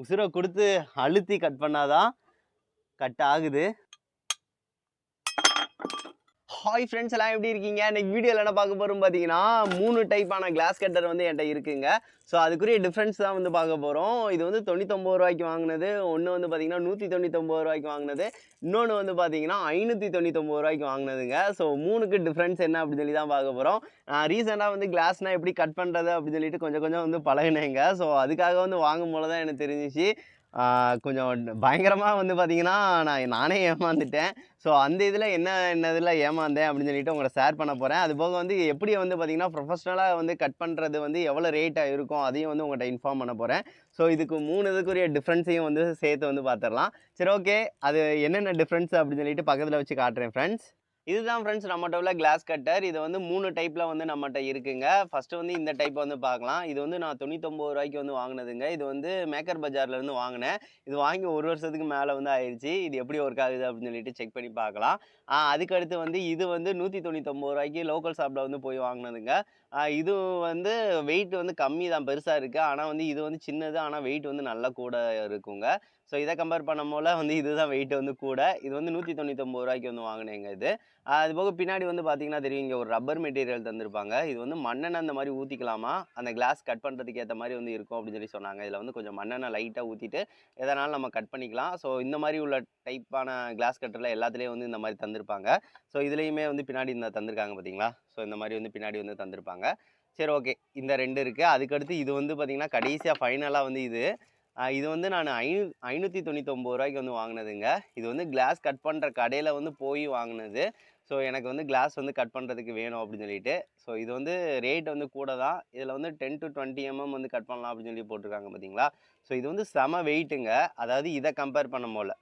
உசுரை கொடுத்து அழுத்தி கட் பண்ணாதான் கட் ஆகுது. ஹாய் ஃப்ரெண்ட்ஸ் எல்லாம் எப்படி இருக்கீங்க? இன்னைக்கு வீடியோவில் என்ன பார்க்க போகிறோம் பார்த்தீங்கன்னா மூணு டைப்பான கிளாஸ் கட்டர் வந்து என்கிட்ட இருக்குங்க. ஸோ அதுக்குரிய டிஃப்ரென்ஸ் தான் வந்து பார்க்க போகிறோம் இது வந்து தொண்ணூத்தொம்பது ரூபாய்க்கு வாங்கினது. ஒன்று வந்து பார்த்தீங்கன்னா நூற்றி தொண்ணூத்தொம்பது ரூபாய்க்கு வாங்கினது. இன்னொன்று வந்து பார்த்தீங்கன்னா ஐநூற்றி தொண்ணூத்தொம்பது ரூபாய்க்கு வாங்கினதுங்க. ஸோ மூணுக்கு டிஃப்ரென்ஸ் என்ன அப்படின்னு சொல்லி தான் பார்க்க போகிறோம் நான் ரீசெண்டாக வந்து கிளாஸ்னால் எப்படி கட் பண்ணுறது அப்படின்னு சொல்லிட்டு கொஞ்சம் கொஞ்சம் வந்து பழகினேங்க. ஸோ அதுக்காக வந்து வாங்கும் போல தான் எனக்கு தெரிஞ்சிச்சு. கொஞ்சம் பயங்கரமாக வந்து பார்த்தீங்கன்னா நான் நானே ஏமாந்துட்டேன். ஸோ அந்த இதில் என்ன என்ன இதில் ஏமாந்தேன் அப்படின்னு சொல்லிட்டு உங்களை ஷேர் பண்ண போகிறேன் அது போக வந்து எப்படி வந்து பார்த்தீங்கன்னா ப்ரொஃபஷ்னலாக வந்து கட் பண்ணுறது வந்து எவ்வளோ ரேட்டாக இருக்கும் அதையும் வந்து உங்கள்கிட்ட இன்ஃபார்ம் பண்ண போகிறேன் ஸோ இதுக்கு மூணு இதுக்குரிய டிஃப்ரென்ஸையும் வந்து சேர்த்து வந்து பார்த்துடலாம் சரி ஓகே அது என்னென்ன டிஃப்ரென்ஸ் அப்படின்னு சொல்லிட்டு பக்கத்தில் வச்சு காட்டுறேன் ஃப்ரெண்ட்ஸ் இதுதான் ஃப்ரெண்ட்ஸ் நம்மகிட்ட உள்ள கிளாஸ் கட்டர் இது வந்து மூணு டைப்பில் வந்து நம்மகிட்ட இருக்குங்க. ஃபஸ்ட்டு வந்து இந்த டைப் வந்து பார்க்கலாம். இது வந்து நான் தொண்ணூத்தொம்பது ரூபாய்க்கு வந்து வாங்கினதுங்க. இது வந்து மேக்கர் பஜார்லேருந்து வாங்கினேன். இது வாங்கி ஒரு வருஷத்துக்கு மேலே வந்து ஆயிடுச்சு இது எப்படி ஒர்க் ஆகுது அப்படின்னு சொல்லிட்டு செக் பண்ணி பார்க்கலாம். அதுக்கடுத்து வந்து இது வந்து நூற்றி தொண்ணூத்தொம்பது ரூபாய்க்கு லோக்கல் ஷாப்பில் வந்து போய் வாங்கினதுங்க. இது வந்து வெயிட் வந்து கம்மி தான் பெருசாக இருக்குது ஆனால் வந்து இது வந்து சின்னது ஆனால் வெயிட் வந்து நல்லா கூட இருக்குங்க. ஸோ இதை கம்பேர் பண்ணும் போல் வந்து இதுதான் வெயிட் வந்து கூட. இது வந்து நூற்றி தொண்ணூத்தொம்பது ரூபாய்க்கு வந்து வாங்கினேங்க இது. அது போக பின்னாடி வந்து பார்த்தீங்கன்னா தெரியும் இங்கே ஒரு ரப்பர் மெட்டீரியல் தந்திருப்பாங்க. இது வந்து மண்ணெண்ணெய் அந்த மாதிரி ஊற்றிக்கலாமா அந்த கிளாஸ் கட் பண்ணுறதுக்கு ஏற்ற மாதிரி வந்து இருக்கும் அப்படின்னு சொல்லி சொன்னாங்க. இதில் வந்து கொஞ்சம் மண்ணெண்ணெய் லைட்டாக ஊற்றிட்டு எதனாலும் நம்ம கட் பண்ணிக்கலாம். ஸோ இந்த மாதிரி உள்ள டைப்பான கிளாஸ் கட்டரில் எல்லாத்துலேயும் வந்து இந்த மாதிரி தந்திருப்பாங்க. ஸோ இதுலேயுமே வந்து பின்னாடி இந்த தந்திருக்காங்க பார்த்தீங்களா ஸோ இந்த மாதிரி வந்து பின்னாடி வந்து தந்திருப்பாங்க. சரி ஓகே இந்த ரெண்டு இருக்குது அதுக்கடுத்து இது வந்து பார்த்திங்கன்னா கடைசியாக ஃபைனலாக வந்து இது. இது வந்து நான் ஐநூ ஐநூற்றி தொண்ணூத்தொம்பது ரூபாய்க்கு வந்து வாங்கினதுங்க. இது வந்து கிளாஸ் கட் பண்ணுற கடையில் வந்து போய் வாங்கினது. ஸோ எனக்கு வந்து கிளாஸ் வந்து கட் பண்ணுறதுக்கு வேணும் அப்படின்னு சொல்லிட்டு. ஸோ இது வந்து ரேட் வந்து கூட தான். இதில் வந்து டென் டு டுவெண்ட்டி எம்எம் வந்து கட் பண்ணலாம் அப்படின்னு சொல்லி போட்டிருக்காங்க பார்த்தீங்களா ஸோ இது வந்து செம வெயிட்டுங்க அதாவது இதை கம்பேர் பண்ணும் போல்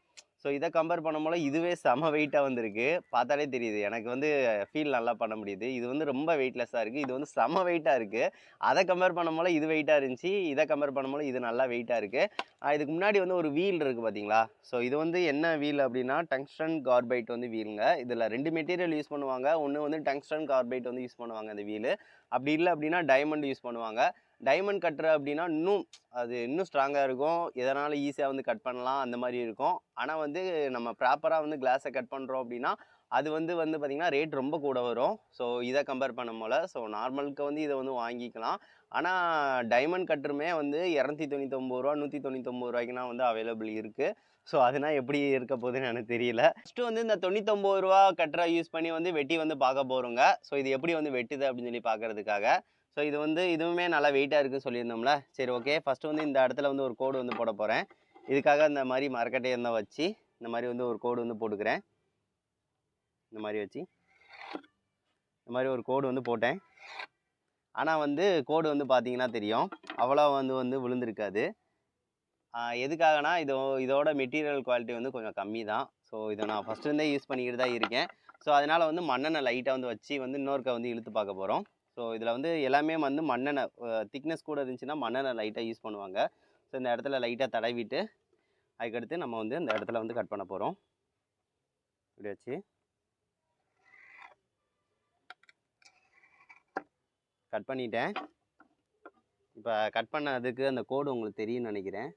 ஸோ இதை கம்பேர் பண்ணும் போல இதுவே செம வெயிட்டாக வந்திருக்கு. பார்த்தாலே தெரியுது. எனக்கு வந்து ஃபீல் நல்லா பண்ண முடியுது. இது வந்து ரொம்ப வெயிட்லெஸ்ஸாக இருக்குது இது வந்து செம வெயிட்டாக இருக்குது அதை கம்பேர் பண்ணும் போல இது வெயிட்டாக இருந்துச்சு. இதை கம்பேர் பண்ணும் போல இது நல்லா வெயிட்டாக இருக்குது இதுக்கு முன்னாடி வந்து ஒரு வீல் இருக்குது பார்த்தீங்களா? ஸோ இது வந்து என்ன வீல் அப்படின்னா டங்ஸ்டன் கார்பைட் வந்து வீலுங்க இதில் ரெண்டு மெட்டீரியல் யூஸ் பண்ணுவாங்க. ஒன்று வந்து டங்ஸ்டன் கார்பைட் வந்து யூஸ் பண்ணுவாங்க அந்த வீலு அப்படி இல்லை அப்படின்னா டைமண்ட் யூஸ் பண்ணுவாங்க. டைமண்ட் கட்டுற அப்படின்னா இன்னும் அது இன்னும் ஸ்ட்ராங்காக இருக்கும். எதனால் ஈஸியாக வந்து கட் பண்ணலாம் அந்த மாதிரி இருக்கும். ஆனால் வந்து நம்ம ப்ராப்பராக வந்து கிளாஸை கட் பண்ணுறோம் அப்படின்னா அது வந்து வந்து பார்த்திங்கன்னா ரேட் ரொம்ப கூட வரும். ஸோ இதை கம்பேர் பண்ணும் போல். ஸோ நார்மலுக்கு வந்து இதை வந்து வாங்கிக்கலாம். ஆனால் டைமண்ட் கட்டருமே வந்து இரநூத்தி தொண்ணூத்தொம்பது ரூபா நூற்றி தொண்ணூத்தொம்பது ரூபாய்க்குனா வந்து அவைலபிள் இருக்குது ஸோ அதனால் எப்படி இருக்க போகுதுன்னு எனக்கு தெரியல. ஃபஸ்ட்டு வந்து இந்த தொண்ணூத்தொம்பது ரூபா கட்டுற யூஸ் பண்ணி வந்து வெட்டி வந்து பார்க்க போகிறோங்க ஸோ இது எப்படி வந்து வெட்டுது அப்படின்னு சொல்லி பார்க்கறதுக்காக ஸோ இது வந்து இதுவுமே நல்லா வெயிட்டாக இருக்குன்னு சொல்லியிருந்தோம்ல. சரி ஓகே ஃபஸ்ட்டு வந்து இந்த இடத்துல வந்து ஒரு கோடு வந்து போட போகிறேன் இதுக்காக இந்த மாதிரி மரக்கட்டையை இருந்தால் வச்சு இந்த மாதிரி வந்து ஒரு கோடு வந்து போட்டுக்கிறேன். இந்த மாதிரி வச்சு. இந்த மாதிரி ஒரு கோடு வந்து போட்டேன். ஆனால் வந்து கோடு வந்து பார்த்தீங்கன்னா தெரியும். அவ்வளோ வந்து வந்து விழுந்திருக்காது. எதுக்காகனா இது இதோட மெட்டீரியல் குவாலிட்டி வந்து கொஞ்சம் கம்மி தான் ஸோ இதை நான் ஃபஸ்ட்டு இருந்தே யூஸ் பண்ணிக்கிட்டு தான் இருக்கேன். ஸோ அதனால் வந்து மண்ணெண்ணெய் லைட்டாக வந்து வச்சு வந்து இன்னொருக்க வந்து இழுத்து பார்க்க போகிறோம் ஸோ இதில் வந்து எல்லாமே வந்து மண்ணெண்ணெய் திக்னஸ் கூட இருந்துச்சுன்னா மண்ணெண்ணெய் லைட்டாக யூஸ் பண்ணுவாங்க. ஸோ இந்த இடத்துல லைட்டாக தடவிட்டு அதுக்கடுத்து நம்ம வந்து இந்த இடத்துல வந்து கட் பண்ண போகிறோம் இப்படி வச்சு. கட் பண்ணிட்டேன். இப்போ கட் பண்ணதுக்கு அந்த கோடு உங்களுக்கு தெரியும்னு நினைக்கிறேன்.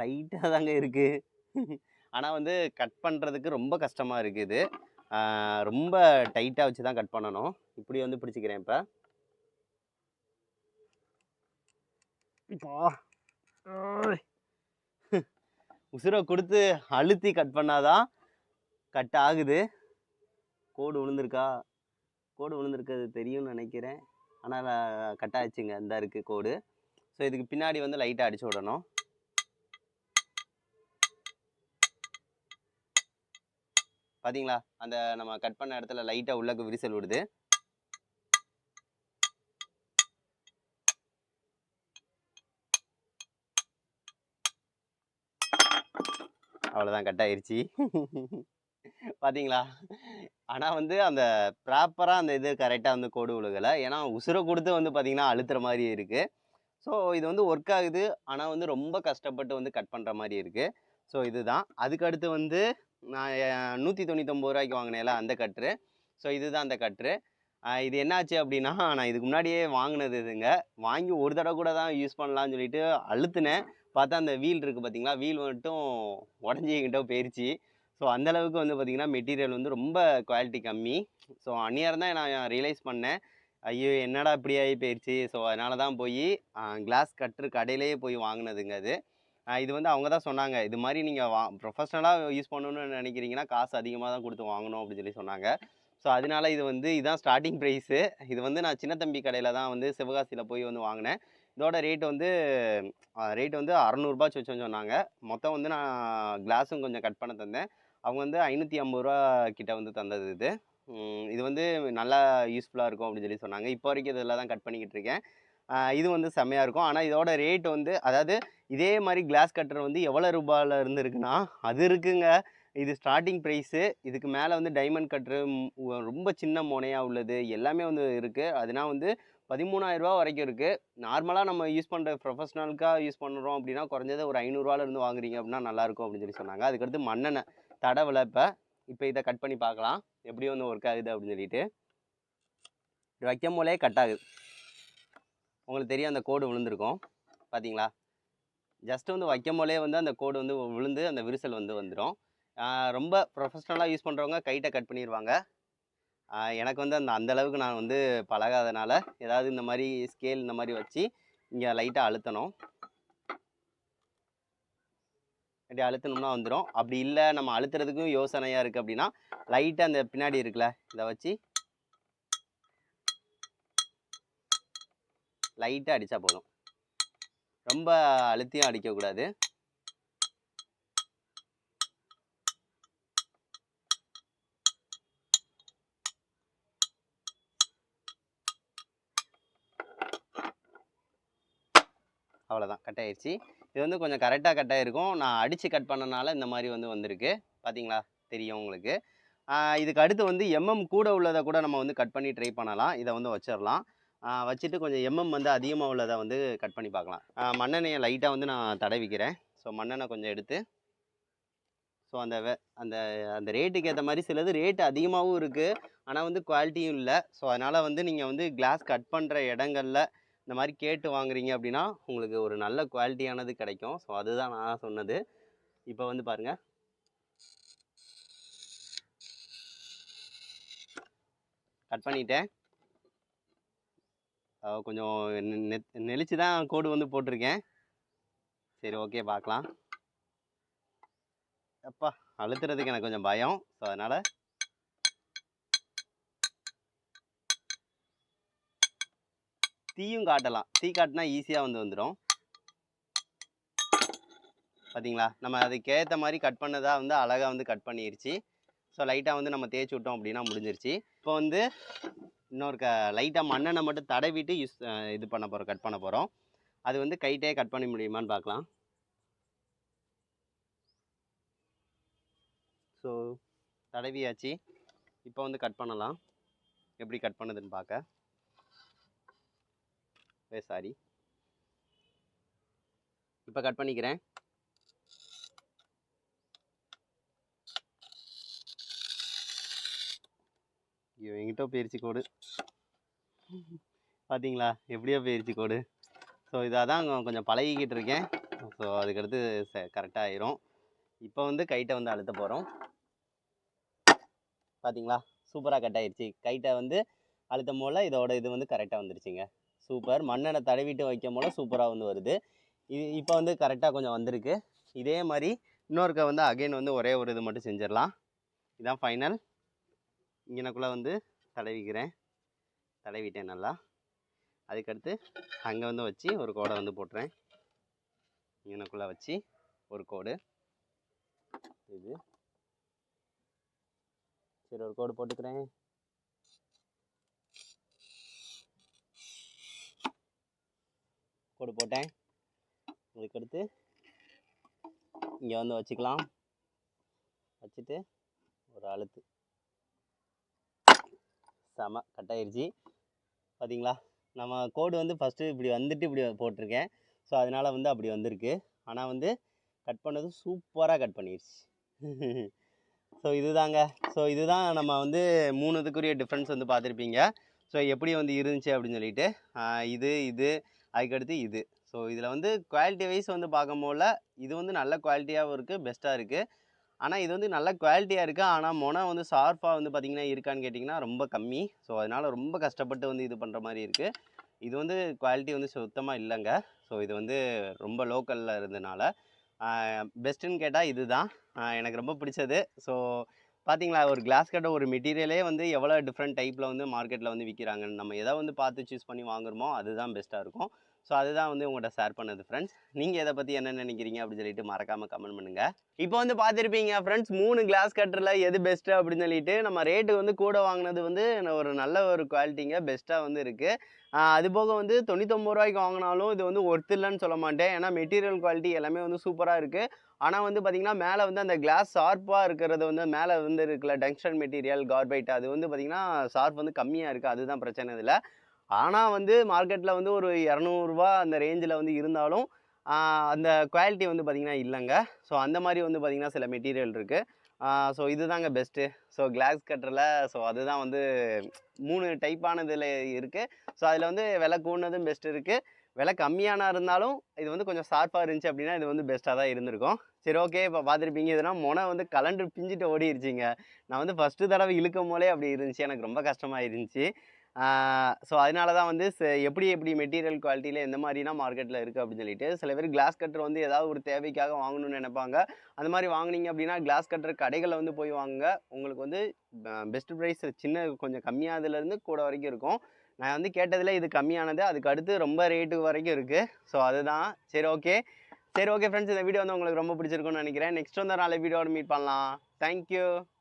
லைட்டாக தாங்க இருக்குது ஆனால் வந்து கட் பண்ணுறதுக்கு ரொம்ப கஷ்டமாக இருக்குது ரொம்ப டைட்டாக வச்சு தான் கட் பண்ணணும். இப்படி வந்து பிடிச்சிக்கிறேன் இப்போ. உசுரை கொடுத்து அழுத்தி கட் பண்ணாதான் கட் ஆகுது. கோடு விழுந்திருக்கா கோடு விழுந்திருக்கிறது தெரியும்னு நினைக்கிறேன். ஆனால் கட் ஆச்சுங்க இந்த இருக்குது கோடு. ஸோ இதுக்கு பின்னாடி வந்து லைட்டாக அடிச்சு விடணும். பார்த்தீங்களா அந்த நம்ம கட் பண்ண இடத்துல லைட்டாக உள்ளக்கு விரிசல் விடுது. அவ்வளோதான் கட் ஆயிடுச்சு பார்த்தீங்களா ஆனால் வந்து அந்த ப்ராப்பராக அந்த இது கரெக்டாக வந்து கோடு விழுகலை. ஏன்னா உசுரை கொடுத்து வந்து பார்த்தீங்கன்னா அழுத்துற மாதிரி இருக்குது ஸோ இது வந்து ஒர்க் ஆகுது. ஆனால் வந்து ரொம்ப கஷ்டப்பட்டு வந்து கட் பண்ணுற மாதிரி இருக்குது ஸோ இதுதான். அதுக்கடுத்து வந்து நான் நூற்றி தொண்ணூத்தொம்பது ரூபாய்க்கு வாங்கினேல அந்த கட்ரு ஸோ இதுதான் அந்த கட்ரு இது என்னாச்சு அப்படின்னா நான் இதுக்கு முன்னாடியே வாங்கினது இதுங்க. வாங்கி ஒரு தடவை கூட தான் யூஸ் பண்ணலாம்னு சொல்லிட்டு அழுத்துனேன். பார்த்தா அந்த வீல் இருக்குது பார்த்தீங்களா? வீல் மட்டும் உடஞ்சி என்கிட்ட போயிருச்சு. ஸோ அந்தளவுக்கு வந்து பார்த்திங்கன்னா மெட்டீரியல் வந்து ரொம்ப குவாலிட்டி கம்மி. ஸோ அந்நியாரம் தான் நான் ரியலைஸ் பண்ணேன். ஐயோ என்னடா இப்படி ஆகி போயிருச்சு. ஸோ அதனால தான் போய் கிளாஸ் கட்ரு கடையிலேயே போய் வாங்கினதுங்க அது. இது வந்து அவங்க தான் சொன்னாங்க. இது மாதிரி நீங்கள் வா ப்ரொஃபஷ்னலாக யூஸ் பண்ணணும்னு நினைக்கிறீங்கன்னா காசு அதிகமாக தான் கொடுத்து வாங்கணும் அப்படின்னு சொல்லி சொன்னாங்க. ஸோ அதனால இது வந்து இதான் ஸ்டார்டிங் ப்ரைஸு இது வந்து நான் சின்ன தம்பி கடையில் தான் வந்து சிவகாசியில் போய் வந்து வாங்கினேன். இதோட ரேட் வந்து ரேட் வந்து அறநூறுபா சொச்சோன்னு சொன்னாங்க. மொத்தம் வந்து நான் கிளாஸும் கொஞ்சம் கட் பண்ண தந்தேன். அவங்க வந்து ஐநூற்றி ஐம்பது ரூபா கிட்ட வந்து தந்தது இது. இது வந்து நல்லா யூஸ்ஃபுல்லாக இருக்கும் அப்படின்னு சொல்லி சொன்னாங்க. இப்போ வரைக்கும் இதில் தான் கட் பண்ணிக்கிட்டு இருக்கேன். இது வந்து செம்மையாக இருக்கும். ஆனால் இதோட ரேட் வந்து அதாவது இதே மாதிரி கிளாஸ் கட்டர் வந்து எவ்வளோ ரூபாயில் இருந்து இருக்குன்னா அது இருக்குங்க. இது ஸ்டார்டிங் ப்ரைஸு இதுக்கு மேலே வந்து டைமண்ட் கட்ரு ரொம்ப சின்ன முனையாக உள்ளது எல்லாமே வந்து இருக்குது அதனால் வந்து பதிமூணாயிரரூபா வரைக்கும் இருக்குது நார்மலாக நம்ம யூஸ் பண்ணுற ப்ரொஃபஷனலுக்காக யூஸ் பண்ணுறோம் அப்படின்னா குறைஞ்சது ஒரு ஐநூறுரூவாலேருந்து வாங்குறீங்க அப்படின்னா நல்லாயிருக்கும் அப்படின்னு சொல்லி சொன்னாங்க. அதுக்கடுத்து மண்ணெண்ணெய் தடவை இப்போ. இப்போ இதை கட் பண்ணி பார்க்கலாம். எப்படி வந்து ஒர்க் ஆகுது அப்படின்னு சொல்லிட்டு. வைக்கும் போலே கட் ஆகுது. உங்களுக்கு தெரியும் அந்த கோடு விழுந்திருக்கும். பார்த்தீங்களா ஜஸ்ட் வந்து வைக்கும் போலே வந்து அந்த கோடு வந்து விழுந்து அந்த விரிசல் வந்து வந்துடும் ரொம்ப ப்ரொஃபஷ்னலாக யூஸ் பண்ணுறவங்க கைட்டை கட் பண்ணிடுவாங்க எனக்கு வந்து அந்த அந்த அளவுக்கு நான் வந்து பழகாதனால ஏதாவது இந்த மாதிரி ஸ்கேல் இந்த மாதிரி வச்சு இங்கே லைட்டாக அழுத்தணும். அப்படி அழுத்தணும்னா வந்துடும் அப்படி இல்லை நம்ம அழுத்துறதுக்கும் யோசனையாக இருக்குது அப்படின்னா லைட்டாக அந்த பின்னாடி இருக்குல்ல இதை வச்சு லைட்டாக அடித்தா போதும். ரொம்ப அழுத்தியும் அடிக்கக்கூடாது. அவ்வளோதான் கட் ஆயிடுச்சு இது வந்து கொஞ்சம் கரெக்டாக கட் ஆகிருக்கும் நான் அடித்து கட் பண்ணனால இந்த மாதிரி வந்து வந்திருக்கு. பார்த்தீங்களா தெரியும் உங்களுக்கு. இதுக்கு அடுத்து வந்து எம்எம் கூட உள்ளதை கூட நம்ம வந்து கட் பண்ணி ட்ரை பண்ணலாம். இதை வந்து வச்சிடலாம். வச்சுட்டு கொஞ்சம் எம்எம் வந்து அதிகமாக உள்ளதை வந்து கட் பண்ணி பார்க்கலாம். மண்ணெண்ணையை மண்ணெண்ணெயை லைட்டாக வந்து நான் தடவிக்கிறேன். ஸோ மண்ணெண்ணெய் கொஞ்சம் எடுத்து ஸோ அந்த வே அந்த அந்த ரேட்டுக்கு ஏற்ற மாதிரி சிலது ரேட்டு அதிகமாகவும் இருக்குது ஆனால் வந்து குவாலிட்டியும் இல்லை. ஸோ அதனால் வந்து நீங்கள் வந்து கிளாஸ் கட் பண்ணுற இடங்களில் இந்த மாதிரி கேட்டு வாங்குறீங்க அப்படின்னா உங்களுக்கு ஒரு நல்ல குவாலிட்டியானது கிடைக்கும். ஸோ அதுதான் நான் சொன்னது. இப்போ வந்து பாருங்க. கட் பண்ணிட்டேன். கொஞ்சம் நெ- நெளிச்சு தான் கோடு வந்து போட்டிருக்கேன். சரி ஓகே பார்க்கலாம். அப்பா அழுத்துறதுக்கு எனக்கு கொஞ்சம் பயம். ஸோ அதனால் தீயும் காட்டலாம். தீ காட்டினா ஈஸியாக வந்து வந்துடும். பார்த்தீங்களா நம்ம அதுக்கேற்ற மாதிரி கட் பண்ணதாக வந்து அழகாக வந்து கட் பண்ணிருச்சு. ஸோ லைட்டாக வந்து நம்ம தேய்ச்சி விட்டோம் அப்படின்னா முடிஞ்சிருச்சு. இப்போ வந்து இன்னொரு க லைட்டாக மண்ணெண்ணெய் மட்டும் தடவிட்டு யூஸ் இது பண்ண போகிறோம் கட் பண்ண போகிறோம் அது வந்து கைட்டே கட் பண்ண முடியுமான்னு பார்க்கலாம் ஸோ தடவியாச்சு. இப்போ வந்து கட் பண்ணலாம். எப்படி கட் பண்ணுதுன்னு பார்க்க ஏ சாரி. இப்போ கட் பண்ணிக்கிறேன். ஐயோ எங்கிட்ட போயிருச்சு கோடு. பார்த்தீங்களா எப்படியோ போயிருச்சு கோடு. ஸோ இதாக தான் கொஞ்சம் பழகிக்கிட்டு இருக்கேன். ஸோ அதுக்கடுத்து ச கரெக்டாக ஆயிரும். இப்போ வந்து கைட்டை வந்து அழுத்த போகிறோம் பார்த்தீங்களா சூப்பராக கட் ஆயிடுச்சு கைட்டை வந்து அழுத்தம் போல் இதோட இது வந்து கரெக்டாக வந்துருச்சுங்க. சூப்பர் மண்ணெண்ணை தடவிட்டு வைக்கும் போல சூப்பராக வந்து வருது. இது இப்போ வந்து கரெக்டாக கொஞ்சம் வந்திருக்கு. இதே மாதிரி இன்னொருக்க வந்து அகைன் வந்து ஒரே ஒரு இது மட்டும் செஞ்சிடலாம். இதுதான் ஃபைனல் இங்கனக்குள்ளே வந்து தடவிக்கிறேன். தடவிட்டேன் நல்லா. அதுக்கடுத்து அங்கே வந்து வச்சு ஒரு கோடை வந்து போட்டுறேன். இங்கனக்குள்ளே வச்சு ஒரு கோடு. இது. சரி ஒரு கோடு போட்டுக்கிறேன். கோடு போட்டேன். அதுக்கடுத்து இங்கே வந்து வச்சுக்கலாம். வச்சுட்டு ஒரு அழுத்து. செம கட் பார்த்தீங்களா நம்ம கோடு வந்து ஃபஸ்ட்டு இப்படி வந்துட்டு இப்படி போட்டிருக்கேன். ஸோ அதனால் வந்து அப்படி வந்திருக்கு. ஆனால் வந்து கட் பண்ணது சூப்பராக கட் பண்ணிருச்சு. ஸோ இதுதாங்க. ஸோ இதுதான் நம்ம வந்து மூணு இதுக்குரிய டிஃப்ரென்ஸ் வந்து பார்த்துருப்பீங்க. ஸோ எப்படி வந்து இருந்துச்சு அப்படின்னு சொல்லிட்டு இது இது அதுக்கடுத்து இது. ஸோ இதில் வந்து குவாலிட்டி வைஸ் வந்து பார்க்கும்போல இது வந்து நல்ல குவாலிட்டியாகவும் இருக்குது பெஸ்ட்டாக இருக்குது ஆனால் இது வந்து நல்ல குவாலிட்டியாக இருக்குது ஆனால் மொனை வந்து ஷார்ப்பாக வந்து பார்த்திங்கன்னா இருக்கான்னு கேட்டிங்கன்னா ரொம்ப கம்மி. ஸோ அதனால் ரொம்ப கஷ்டப்பட்டு வந்து இது பண்ணுற மாதிரி இருக்குது இது வந்து குவாலிட்டி வந்து சுத்தமாக இல்லைங்க. ஸோ இது வந்து ரொம்ப லோக்கலில் இருந்தனால பெஸ்ட்டுன்னு கேட்டால் இதுதான். தான் எனக்கு ரொம்ப பிடிச்சது. ஸோ பார்த்தீங்களா ஒரு கிளாஸ் கட்ட ஒரு மெட்டீரியலே வந்து எவ்வளோ டிஃப்ரெண்ட் டைப்பில் வந்து மார்க்கெட்டில் வந்து விற்கிறாங்கன்னு நம்ம எதை வந்து பார்த்து சூஸ் பண்ணி வாங்குறோமோ அதுதான் பெஸ்ட்டாக இருக்கும். ஸோ அதுதான் வந்து உங்கள்கிட்ட ஷேர் பண்ணது ஃப்ரெண்ட்ஸ் நீங்கள் இதை பற்றி என்ன நினைக்கிறீங்க அப்படின்னு சொல்லிட்டு மறக்காமல் கமெண்ட் பண்ணுங்கள் இப்போ வந்து பார்த்துருப்பீங்க ஃப்ரெண்ட்ஸ் மூணு கிளாஸ் கட்டரில் எது பெஸ்ட்டு அப்படின்னு சொல்லிட்டு நம்ம ரேட்டு வந்து கூட வாங்கினது வந்து ஒரு நல்ல ஒரு குவாலிட்டிங்க பெஸ்ட்டாக வந்து இருக்குது அது போக வந்து தொண்ணூத்தொம்பது ரூபாய்க்கு வாங்கினாலும் இது வந்து ஒர்த் இல்லைன்னு சொல்ல மாட்டேன். ஏன்னா மெட்டீரியல் குவாலிட்டி எல்லாமே வந்து சூப்பராக இருக்குது ஆனால் வந்து பார்த்திங்கன்னா மேலே வந்து அந்த கிளாஸ் ஷார்ப்பாக இருக்கிறது வந்து மேலே வந்து இருக்கல டங்ஸ்டன் மெட்டீரியல் கார்பைட் அது வந்து பார்த்திங்கன்னா ஷார்ப் வந்து கம்மியாக இருக்குது அதுதான் பிரச்சனை இதில். ஆனால் வந்து மார்க்கெட்டில் வந்து ஒரு இரநூறுபா அந்த ரேஞ்சில் வந்து இருந்தாலும் அந்த குவாலிட்டி வந்து பார்த்திங்கன்னா இல்லைங்க. ஸோ அந்த மாதிரி வந்து பார்த்திங்கன்னா சில மெட்டீரியல் இருக்குது ஸோ இதுதாங்க பெஸ்ட்டு. ஸோ கிளாஸ் கட்டரில் ஸோ அதுதான் வந்து மூணு டைப்பானதில் இருக்குது ஸோ அதில் வந்து விலை கூடினதும் பெஸ்ட் இருக்குது விலை கம்மியான இருந்தாலும் இது வந்து கொஞ்சம் ஷார்ப்பாக இருந்துச்சு அப்படின்னா இது வந்து பெஸ்ட்டாக தான் இருந்திருக்கும். சரி ஓகே இப்போ பார்த்துருப்பீங்க இதெல்லாம் மொனை வந்து கலண்டு பிஞ்சிட்டு ஓடிடுச்சிங்க நான் வந்து ஃபஸ்ட்டு தடவை இழுக்கும் போலே அப்படி இருந்துச்சு. எனக்கு ரொம்ப கஷ்டமாக இருந்துச்சு ஸோ அதனால தான் வந்து ச- எப்படி எப்படி மெட்டீரியல் குவாலிட்டியில் எந்த மாதிரினா மார்க்கெட்டில் இருக்குது அப்படின்னு சொல்லிட்டு சில பேர் கிளாஸ் கட்டர் வந்து ஏதாவது ஒரு தேவைக்காக வாங்கணும்னு நினைப்பாங்க. அந்த மாதிரி வாங்குனீங்க அப்படின்னா கிளாஸ் கட்டர் கடைகளில் வந்து போய் வாங்குங்க. உங்களுக்கு வந்து பெஸ்ட் ப்ரைஸ் சின்ன கொஞ்சம் கம்மியானதுலேருந்து கூட வரைக்கும் இருக்கும். நான் வந்து கேட்டதில் இது கம்மியானது அதுக்கு அடுத்து ரொம்ப ரேட்டு வரைக்கும் இருக்குது ஸோ அதுதான். சரி ஓகே சரி ஓகே ஃப்ரெண்ட்ஸ் இந்த வீடியோ வந்து உங்களுக்கு ரொம்ப பிடிச்சிருக்கும்னு நினைக்கிறேன். நெக்ஸ்ட் வந்து நாளை வீடியோட மீட் பண்ணலாம். தேங்க்யூ